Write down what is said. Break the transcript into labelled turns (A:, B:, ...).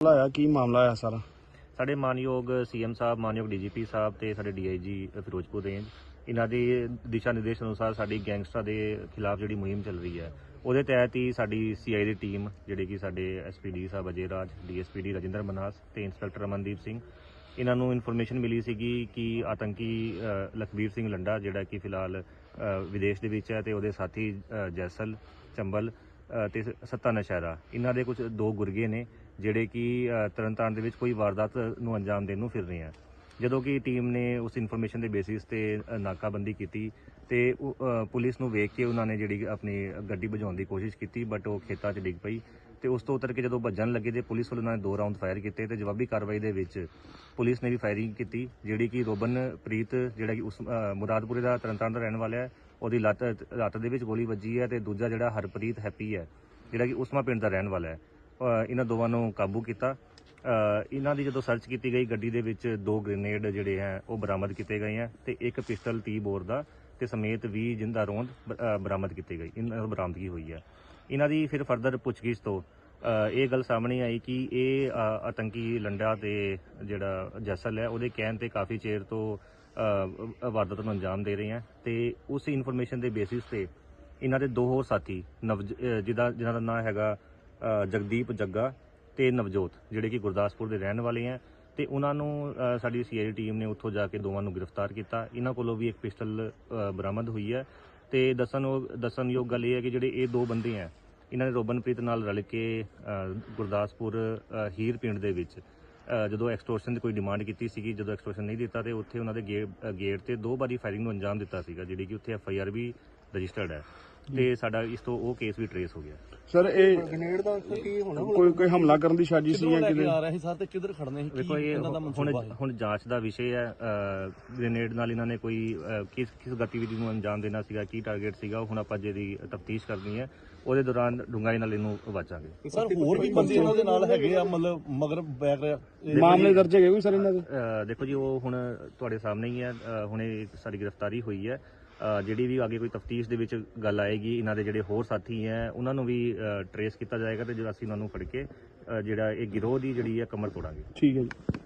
A: ਲਾਇਆ ਕੀ ਮਾਮਲਾ ਆ ਸਾਰਾ?
B: ਸਾਡੇ ਮਾਨਯੋਗ ਸੀਐਮ ਸਾਹਿਬ ਮਾਨਯੋਗ ਡੀਜੀਪੀ ਸਾਹਿਬ ਤੇ ਸਾਡੇ ਡੀਆਈਜੀ ਫਿਰੋਜ਼ਪੁਰ ਰੇਂਜ ਇਹਨਾਂ ਦੇ ਦਿਸ਼ਾ ਨਿਰਦੇਸ਼ ਅਨੁਸਾਰ ਸਾਡੀ ਗੈਂਗਸਟਰਾਂ ਦੇ ਖਿਲਾਫ ਜਿਹੜੀ ਮੁਹਿੰਮ ਚੱਲ ਰਹੀ ਹੈ ਉਹਦੇ ਤਹਿਤ ਹੀ ਸਾਡੀ ਸੀਆਈ ਦੀ ਟੀਮ ਜਿਹੜੇ ਕਿ ਸਾਡੇ ਐਸਪੀਡੀ ਸਾਹਿਬ ਅਜੇ ਰਾਜ ਡੀਐਸਪੀਡੀ ਰਜਿੰਦਰ ਮਨਾਸ ਤੇ ਇੰਸਪੈਕਟਰ ਅਮਨਦੀਪ ਸਿੰਘ ਇਹਨਾਂ ਨੂੰ ਇਨਫੋਰਮੇਸ਼ਨ ਮਿਲੀ ਸੀਗੀ ਕਿ ਆਤੰਕੀ ਲਖਬੀਰ ਸਿੰਘ ਲੰਡਾ ਜਿਹੜਾ ਕਿ ਫਿਲਹਾਲ ਵਿਦੇਸ਼ ਦੇ ਵਿੱਚ ਹੈ ਤੇ ਉਹਦੇ ਸਾਥੀ ਜੈਸਲ ਚੰਬਲ ਅ, ਤੇ ਸੱਤਾ ਨਸ਼ਹਿਰਾ। ਇਹਨਾਂ ਦੇ ਕੁਝ ਦੋ ਗੁਰਗੇ ਨੇ ਜਿਹੜੇ ਕਿ ਅ, ਤਰਨਤਾਰਨ ਦੇ ਵਿੱਚ ਕੋਈ ਵਾਰਦਾਤ ਨੂੰ ਅੰਜਾਮ ਦੇਣ ਨੂੰ ਫਿਰ ਰਹੇ ਆ। ਜਦੋਂ ਕਿ ਟੀਮ ਨੇ ਉਸ ਇਨਫੋਰਮੇਸ਼ਨ ਦੇ ਬੇਸਿਸ ਤੇ ਨਾਕਾਬੰਦੀ ਕੀਤੀ ਤੇ ਪੁਲਿਸ ਨੂੰ ਵੇਖ ਕੇ ਉਹਨਾਂ ਨੇ ਜਿਹੜੀ ਆਪਣੀ ਗੱਡੀ ਭਜਾਉਣ ਦੀ ਕੋਸ਼ਿਸ਼ ਕੀਤੀ ਬਟ ਉਹ ਖੇਤਾਂ 'ਚ ਡਿੱਗ ਪਈ ਤੇ ਉਸ ਤੋਂ ਉਤਰ ਕੇ ਜਦੋਂ ਭੱਜਣ ਲੱਗੇ ਤੇ ਪੁਲਿਸ ਵੱਲੋਂ ਉਹਨਾਂ ਨੇ ਦੋ ਰਾਉਂਡ ਫਾਇਰ ਕੀਤੇ ਤੇ ਜਵਾਬੀ ਕਾਰਵਾਈ ਦੇ ਵਿੱਚ ਪੁਲਿਸ ਨੇ ਵੀ ਫਾਇਰਿੰਗ ਕੀਤੀ ਜਿਹੜੀ ਕਿ ਰੋਬਨ ਪ੍ਰੀਤ ਜਿਹੜਾ ਕਿ ਉਸ ਮੁਰਾਦਪੁਰੇ ਦਾ ਤਰਨਤਾਰਨ ਦਾ ਰਹਿਣ ਵਾਲਾ ਹੈ ਉਹਦੀ ਲੱਤ ਲੱਤ ਦੇ ਵਿੱਚ ਗੋਲੀ ਵੱਜੀ ਹੈ ਤੇ ਦੂਜਾ ਜਿਹੜਾ ਹਰਪ੍ਰੀਤ ਹੈਪੀ ਹੈ ਜਿਹੜਾ ਕਿ ਉਸਮਾ ਪਿੰਡ ਦਾ ਰਹਿਣ ਵਾਲਾ ਹੈ। ਇਹਨਾਂ ਦੋਵਾਂ ਨੂੰ ਕਾਬੂ ਕੀਤਾ। ਇਹਨਾਂ ਦੀ ਜਦੋਂ ਸਰਚ ਕੀਤੀ ਗਈ, ਗੱਡੀ ਦੇ ਵਿੱਚ ਦੋ ਗ੍ਰੇਨੇਡ ਜਿਹੜੇ ਹੈ, ਉਹ ਬਰਾਮਦ ਕੀਤੇ ਗਏ ਹੈ ਤੇ ਇੱਕ ਪਿਸਟਲ 30 ਬੋਰ ਦਾ ਤੇ ਸਮੇਤ 20 ਜਿੰਦਾ ਰੋਂਦ ਬ- ਬਰਾਮਦ ਕੀਤੇ ਗਏ। ਇਹਨਾਂ ਦੀ ਬਰਾਮਦਗੀ ਹੋਈ ਹੈ। ਇਹਨਾਂ ਦੀ ਫਿਰ ਫਰਦਰ ਪੁੱਛਗਿੱਛ ਤੋਂ ਇਹ ਗੱਲ ਸਾਹਮਣੇ ਆਈ ਕਿ ਇਹ ਆਤੰਕੀ ਲੰਡਾ ਤੇ ਜਿਹੜਾ ਜਸਲ ਹੈ, ਉਹਦੇ ਕਹਿਣ ਤੇ ਕਾਫੀ ਚਿਰ ਤੋਂ ਵਾਰਦਾਤ ਨੂੰ ਅੰਜਾਮ ਦੇ ਰਹੇ ਆ ਤੇ ਉਸ ਇਨਫੋਰਮੇਸ਼ਨ ਦੇ ਬੇਸਿਸ ਤੇ ਇਹਨਾਂ ਦੇ ਦੋ ਹੋਰ ਸਾਥੀ ਨਵ ਜਿਹਦਾ ਜਿਨ੍ਹਾਂ ਦਾ ਨਾਮ ਹੈਗਾ ਜਗਦੀਪ ਜੱਗਾ ਤੇ ਨਵਜੋਤ ਜਿਹੜੇ ਕਿ ਗੁਰਦਾਸਪੁਰ ਦੇ ਰਹਿਣ ਵਾਲੇ ਆ। ਤੇ ਉਹਨਾਂ ਨੂੰ ਅ, ਸਾਡੀ ਸੀਆਈ ਟੀਮ ਨੇ ਉੱਥੋਂ ਜਾ ਕੇ ਦੋਵਾਂ ਨੂੰ ਗ੍ਰਿਫਤਾਰ ਕੀਤਾ। ਇਹਨਾਂ ਕੋਲੋਂ ਵੀ ਇੱਕ ਪਿਸਟਲ ਬਰਾਮਦ ਹੋਈ ਹੈ। ਤੇ ਦੱਸਣ ਦੱਸਣਯੋਗ ਗੱਲ ਇਹ ਹੈ ਕਿ ਜਿਹੜੇ ਇਹ ਦੋ ਬੰਦੇ ਆ ਇਹਨਾਂ ਨੇ ਰੋਬਨਪ੍ਰੀਤ ਨਾਲ ਰਲ ਕੇ ਗੁਰਦਾਸਪੁਰ ਹੀਰ ਪਿੰਡ ਦੇ ਵਿੱਚ ਜਦੋਂ ਐਕਸਟੋਰਸ਼ਨ ਦੀ ਕੋਈ ਡਿਮਾਂਡ ਕੀਤੀ ਸੀਗੀ ਜਦੋਂ ਐਕਸਟੋਰਸ਼ਨ ਨਹੀਂ ਦਿੱਤਾ ਤੇ ਉੱਥੇ ਉਹਨਾਂ ਦੇ ਗੇ- ਗੇਟ ਤੇ ਦੋ ਵਾਰੀ ਫਾਇਰਿੰਗ ਨੂੰ ਅੰਜਾਮ ਦਿੱਤਾ ਸੀਗਾ ਜਿਹੜੀ ਕਿ ਉੱਥੇ ਐਫ ਆਈ ਆਰ ਵੀ ਰਜਿਸਟਰਡ ਹੈ। ਤੇ ਸਾਡਾ ਇਸ ਤੋਂ ਉਹ ਕੇਸ ਵੀ ਟਰੇਸ ਹੋ ਗਿਆ।
A: ਸਰ ਇਹ
C: ਗ੍ਰੇਨੇਡ ਦਾ ਉੱਥੇ ਕੀ ਹੋਣਾ?
A: ਕੋਈ ਕੋਈ ਹਮਲਾ ਕਰਨ ਦੀ ਸਾਜ਼ਿਸ਼ ਸੀ ਜਾਂ ਕਿਤੇ
C: ਆ ਰਹੇ ਸੀ ਸਰ ਤੇ ਕਿੱਧਰ ਖੜਨੇ ਸੀ?
B: ਦੇਖੋ
C: ਕੀ
B: ਇਹ
C: ਇਹਨਾਂ ਦਾ
B: ਹੁਣ
C: ਮਨਸੂਬਾ ਹੈ
B: ਹੁਣ ਜਾਂਚ ਦਾ ਵਿਸ਼ੇ ਹੈ ਗ੍ਰੇਨੇਡ ਨਾਲ ਇਹਨਾਂ ਨੇ ਕੋਈ ਕਿਸ ਕਿਸ ਗਤੀਵਿਧੀ ਨੂੰ ਅੰਜਾਮ ਦੇਣਾ ਸੀਗਾ ਕੀ ਟਾਰਗੇਟ ਸੀਗਾ ਉਹ ਹੁਣ ਆਪਾਂ ਜਿਹਦੀ ਤਫਤੀਸ਼ ਕਰਨੀ ਹੈ। ਉਹਦੇ ਦੌਰਾਨ ਡੂੰਘਾਈ ਨਾਲ ਇਹਨੂੰ ਵਾਚਾਂਗੇ
C: ਸਰ ਹੋਰ ਵੀ ਬੰਦੇ ਇਹਨਾਂ ਦੇ ਨਾਲ ਹੈਗੇ ਆ ਮਤਲਬ ਮਗਰ ਬੈਕ
A: ਮਾਮਲੇ ਦਰਜ ਹੈਗੇ ਕੋਈ ਸਰ ਇਹਨਾਂ ਦੇ?
B: ਦੇਖੋ ਜੀ ਉਹ ਹੁਣ ਤੁਹਾਡੇ ਸਾਹਮਣੇ ਹੀ ਹੈ ਹੁਣੇ ਸਾਡੀ ਗ੍ਰਿਫਤਾਰੀ ਹੋਈ ਹੈ। ਜਿਹੜੀ ਵੀ ਅੱਗੇ ਕੋਈ ਤਫਤੀਸ਼ ਦੇ ਵਿੱਚ ਗੱਲ ਆਏਗੀ ਇਹਨਾਂ ਦੇ ਜਿਹੜੇ ਹੋਰ ਸਾਥੀ ਹੈ ਉਹਨਾਂ ਨੂੰ ਵੀ ਟਰੇਸ ਕੀਤਾ ਜਾਏਗਾ ਤੇ ਜਿਹੜਾ ਅਸੀਂ ਉਹਨਾਂ ਨੂੰ ਫੜ ਕੇ ਅ, ਜਿਹੜਾ ਇਹ ਗਿਰੋਹ ਦੀ ਜਿਹੜੀ ਹੈ ਕਮਰ ਤੋੜਾਂਗੇ।
A: ਠੀਕ ਹੈ ਜੀ।